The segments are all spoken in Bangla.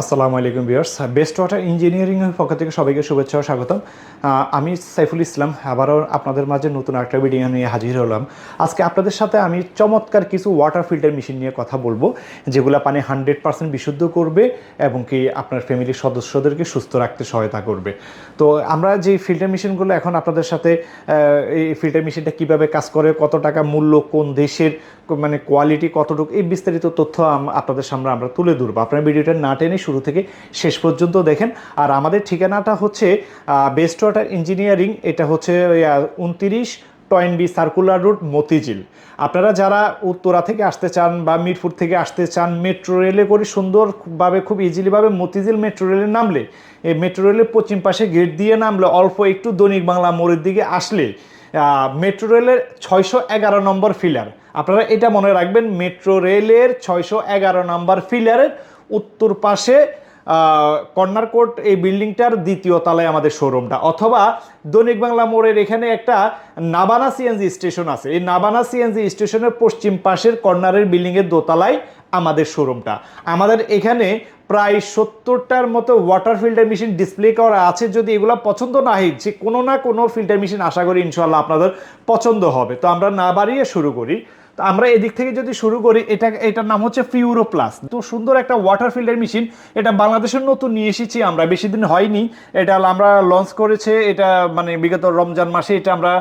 আসসালামু আলাইকুম ভিউয়ার্স। বেস্ট ওয়াটার ইঞ্জিনিয়ারিংয়ের পক্ষ থেকে সবাইকে শুভেচ্ছা ও স্বাগতম। আমি সাইফুল ইসলাম, আবারও আপনাদের মাঝে নতুন একটা ভিডিও নিয়ে হাজির হলাম। আজকে আপনাদের সাথে আমি চমৎকার কিছু ওয়াটার ফিল্টার মেশিন নিয়ে কথা বলব, যেগুলো পানি হান্ড্রেড পার্সেন্ট বিশুদ্ধ করবে এবং কি আপনার ফ্যামিলির সদস্যদেরকে সুস্থ রাখতে সহায়তা করবে। তো আমরা যে ফিল্টার মেশিনগুলো এখন আপনাদের সাথে এই ফিল্টার মেশিনটা কীভাবে কাজ করে, কত টাকা মূল্য, কোন দেশের মানে কোয়ালিটি কতটুকু, এই বিস্তারিত তথ্য আপনাদের সামনে আমরা তুলে ধরবো। আপনার ভিডিওটা না টেনে শুরু থেকে শেষ পর্যন্ত দেখেন। আর আমাদের ঠিকানাটা হচ্ছে বেস্ট ওয়াটার ইঞ্জিনিয়ারিং এটা হচ্ছে উনতিরিশ টয়েনবি সার্কুলার রোড, মতিঝিল। আপনারা যারা উত্তরা থেকে আসতে চান বা মিরপুর থেকে আসতে চান, মেট্রো রেলে করে সুন্দরভাবে, খুব ইজিলিভাবে মতিঝিল মেট্রো রেলে নামলে, এই মেট্রো রেলের পশ্চিম পাশে গেট দিয়ে নামলে, অল্প একটু দৈনিক বাংলা মোড়ের দিকে আসলে মেট্রো রেলের ছয়শো এগারো নম্বর ফিলার। আপনারা এটা মনে রাখবেন, মেট্রো রেলের ছয়শো এগারো নম্বর ফিলারের উত্তর পাশে কর্নার কোর্ট এই বিল্ডিংটার দ্বিতীয় তলায় আমাদের শোরুমটা। অথবা দৈনিক বাংলা মোড়ের এখানে একটা নাবানা সিএনজি স্টেশন আছে। এই নাবানা সিএনজি স্টেশনের পশ্চিম পাশের কর্নারের বিল্ডিংয়ের দোতলায় আমাদের শোরুমটা। আমাদের এখানে প্রায় সত্তরটার মতো ওয়াটার ফিল্টার মেশিন ডিসপ্লে করা আছে। যদি এগুলো পছন্দ না হয়, যে কোনো না কোনো ফিল্টার মেশিন আশা করি ইনশাল্লাহ আপনাদের পছন্দ হবে। তো আমরা না বাড়িয়ে শুরু করি। তো আমরা এদিক থেকে যদি শুরু করি, এটা, এটার নাম হচ্ছে ফিউরো প্লাস তো সুন্দর একটা ওয়াটার ফিল্টার মেশিন এটা বাংলাদেশের নতুন নিয়ে এসেছি আমরা, বেশি দিন হয়নি। এটা আমরা লঞ্চ করেছে, এটা মানে বিগত রমজান মাসে এটা আমরা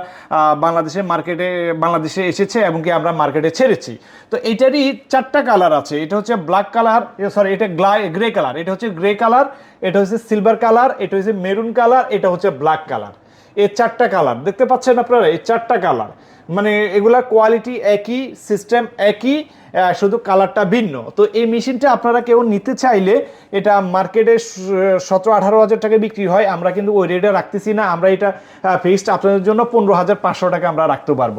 বাংলাদেশের মার্কেটে বাংলাদেশে এসেছে এবং কি আমরা মার্কেটে ছেড়েছি। তো এটারই চারটা কালার আছে, এটা হচ্ছে ব্ল্যাক কালার সরি এটা গ্রে কালার এটা হচ্ছে গ্রে কালার এটা হচ্ছে সিলভার কালার এটা হচ্ছে মেরুন কালার এটা হচ্ছে ব্ল্যাক কালার এই চারটা কালার দেখতে পাচ্ছেন আপনারা, এই চারটা কালার মানে এগুলা কোয়ালিটি একই সিস্টেম একই শুধু কালারটা ভিন্ন। তো এই মেশিনটা আপনারা কেউ নিতে চাইলে এটা মার্কেটে সতেরো আঠারো হাজার টাকা বিক্রি হয়। আমরা কিন্তু ওই রেটে রাখতেছি না। আমরা এটা ফিক্সড আপনাদের জন্য পনেরো হাজার পাঁচশো টাকা আমরা রাখতে পারব।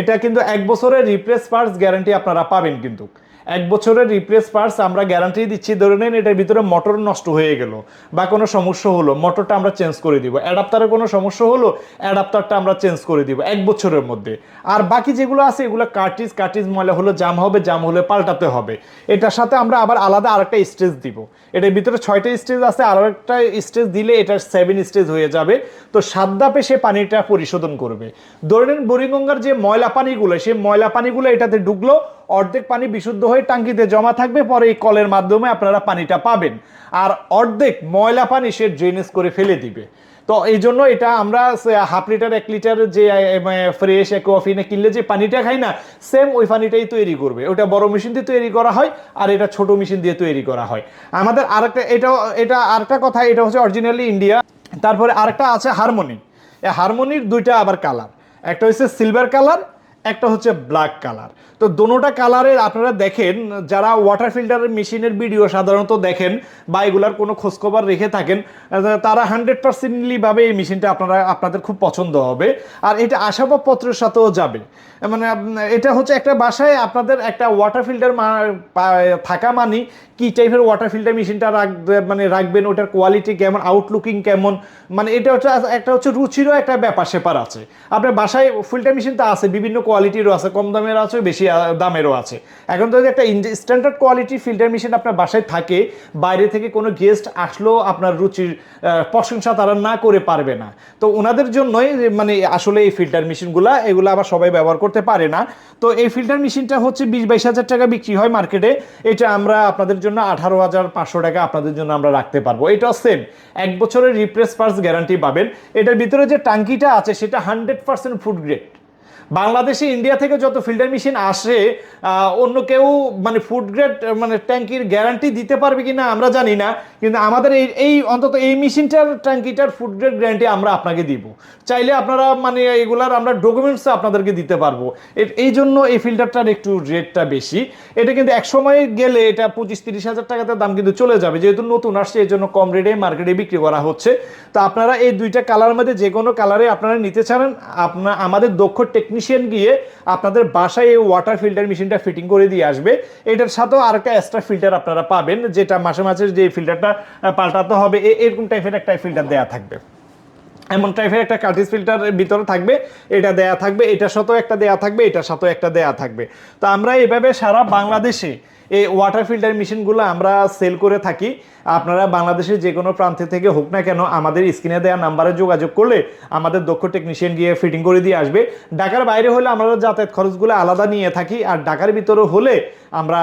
এটা কিন্তু এক বছরের রিপ্লেস পার্টস গ্যারান্টি আপনারা পাবেন কিন্তু। এক বছরের রিপ্লেস পার্টস আমরা গ্যারান্টি দিচ্ছি, ধরে নেন এটার ভিতরে মোটর নষ্ট হয়ে গেল বা কোনো সমস্যা হলো মোটরটা আমরা চেঞ্জ করে দিব। অ্যাডাপ্টারে কোনো সমস্যা হলো অ্যাডাপ্টারটা আমরা চেঞ্জ করে দিব এক বছরের মধ্যে। আর বাকি যেগুলো আছে, এগুলো কার্টিজ কার্টিজ ময়লা হলো জাম হবে জাম হলে পাল্টাতে হবে। এটার সাথে আমরা আবার আলাদা আরেকটা স্টেজ দিব। এটার ভিতরে ছয়টা স্টেজ আছে, আরও একটা স্টেজ দিলে এটার সেভেন স্টেজ হয়ে যাবে। তো সাত ধাপে সে পানিটা পরিশোধন করবে। ধরে নেন বুড়িগঙ্গার যে ময়লা পানিগুলো, সেই ময়লা পানিগুলো এটাতে ঢুকলো অর্ধেক পানি বিশুদ্ধ হয়ে টাঙ্কিতে জমা থাকবে, পরে এই কলের মাধ্যমে আপনারা পানিটা পাবেন। আর অর্ধেক ময়লা পানি সে ড্রেনেজ করে ফেলে দিবে। তো এই জন্য এটা আমরা হাফ লিটার, এক লিটার যে ফ্রেশ কফিনে কিনলে যে পানিটা খাই না সেম ওই পানিটাই তৈরি করবে। ওটা বড় মেশিন দিয়ে তৈরি করা হয় আর এটা ছোট মেশিন দিয়ে তৈরি করা হয়। আমাদের আরেকটা এটা এটা আরেকটা কথা, এটা হচ্ছে অরিজিনালি ইন্ডিয়া তারপরে আরেকটা আছে হারমোনি হারমোনির দুইটা আবার কালার একটা হচ্ছে সিলভার কালার একটা হচ্ছে ব্ল্যাক কালার তো দোনোটা কালারের আপনারা দেখেন, যারা ওয়াটার ফিল্টারের মেশিনের ভিডিও সাধারণত দেখেন বা এগুলার কোনো খোঁজখবর রেখে থাকেন, তারা হান্ড্রেড পার্সেন্টলি ভাবে এই মেশিনটা আপনারা, আপনাদের খুব পছন্দ হবে। আর এটা আসবাবপত্রের সাথেও যাবে। মানে এটা হচ্ছে একটা বাসায় আপনাদের একটা ওয়াটার ফিল্টার থাকা মানে কি টাইপের ওয়াটার ফিল্টার মেশিনটা রাখবে মানে রাখবেন, ওটার কোয়ালিটি কেমন আউটলুকিং কেমন মানে এটা হচ্ছে, একটা হচ্ছে রুচিরও একটা ব্যাপার, সেপার আছে। আপনার বাসায় ফিল্টার মেশিন তো আছে, বিভিন্ন কোয়ালিটিরও আছে, কম দামের আছে, বেশি দামেরও আছে। এখন যদি একটা স্ট্যান্ডার্ড কোয়ালিটির ফিল্টার মেশিন আপনার বাসায় থাকে, বাইরে থেকে কোনো গেস্ট আসলেও আপনার রুচির প্রশংসা তারা না করে পারবে না। তো ওনাদের জন্যই মানে আসলে এই ফিল্টার মেশিনগুলা এগুলো আবার সবাই ব্যবহার করতে পারে না। তো এই ফিল্টার মেশিনটা হচ্ছে বিশ বাইশ হাজার টাকা বিক্রি হয় মার্কেটে এটা আমরা আপনাদের জন্য আঠারো হাজার পাঁচশো টাকা আপনাদের জন্য আমরা রাখতে পারব। এটা সেম এক বছরের রিপ্লেস পার্স গ্যারান্টি পাবেন। এটার ভিতরে যে টাঙ্কিটা আছে, সেটা হান্ড্রেড পার্সেন্ট ফুড গ্রেড বাংলাদেশে ইন্ডিয়া থেকে যত ফিল্টার মেশিন আসে অন্য কেউ মানে ফুড গ্রেড মানে ট্যাঙ্কির গ্যারান্টি দিতে পারবে কিনা আমরা জানি না, কিন্তু আমাদের এই এই অন্তত এই মেশিনটার ট্যাঙ্কিটার ফুড গ্রেড গ্যারান্টি আমরা আপনাকে দিব। চাইলে আপনারা মানে এগুলার আমরা ডকুমেন্টস আপনাদেরকে দিতে পারব। এই জন্য এই ফিল্টারটার একটু রেটটা বেশি। এটা কিন্তু এক সময় গেলে এটা পঁচিশ তিরিশ হাজার টাকাতে দাম কিন্তু চলে যাবে। যেহেতু নতুন আসছে, এই জন্য কম রেটে মার্কেটে বিক্রি করা হচ্ছে। তো আপনারা এই দুইটা কালার মধ্যে যে কোনো কালারে আপনারা নিতে চান। আপনার আমাদের দক্ষ টেকনিশিয়ান গিয়ে আপনাদের বাসায় এই ওয়াটার ফিল্টার মেশিনটা ফিটিং করে দিয়ে আসবে। এটার সাথেও আর একটা এক্সট্রা ফিল্টার আপনারা পাবেন, যেটা মাসে মাসে যে ফিল্টারটা পাল্টাতে হবে এরকম টাইপের একটা ফিল্টার দেওয়া থাকবে। এমন টাইপের একটা কার্টিস ফিল্টার ভিতরে থাকবে, এটা দেয়া থাকবে, এটার সাথেও একটা দেয়া থাকবে, এটার সাথেও একটা দেয়া থাকবে। তো আমরা এভাবে সারা বাংলাদেশে এই ওয়াটার ফিল্টার মেশিনগুলো আমরা সেল করে থাকি। আপনারা বাংলাদেশের যে কোনো প্রান্তে থেকে হোক না কেন আমাদের স্ক্রিনে দেওয়া নাম্বারে যোগাযোগ করলে আমাদের দক্ষ টেকনিশিয়ান গিয়ে ফিটিং করে দিয়ে আসবে। ঢাকার বাইরে হলে আমরা যাতায়াত খরচগুলো আলাদা নিয়ে থাকি আর ঢাকার ভিতরে হলে আমরা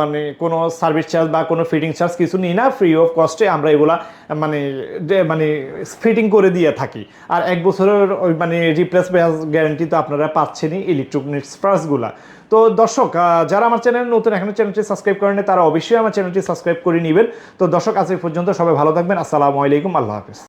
মানে কোনো সার্ভিস চার্জ বা কোনো ফিটিং চার্জ কিছু নিই না ফ্রি অফ কস্টে আমরা এগুলা মানে মানে ফিটিং করে দিয়ে থাকি। আর এক বছরের মানে রিপ্লেস গ্যারান্টি তো আপনারা পাচ্ছেনই ইলেকট্রনিক্স প্রাসগুলা তো দর্শক যারা আমার চ্যানেল নতুন, এখনও চ্যানেলটি সাবস্ক্রাইব করেন তারা অবশ্যই আমার চ্যানেলটি সাবস্ক্রাইব করে নেবেন। তো দর্শক, আজ পর্যন্ত সবাই ভালো থাকবেন। আসসালামু আলাইকুম, আল্লাহ হাফিজ।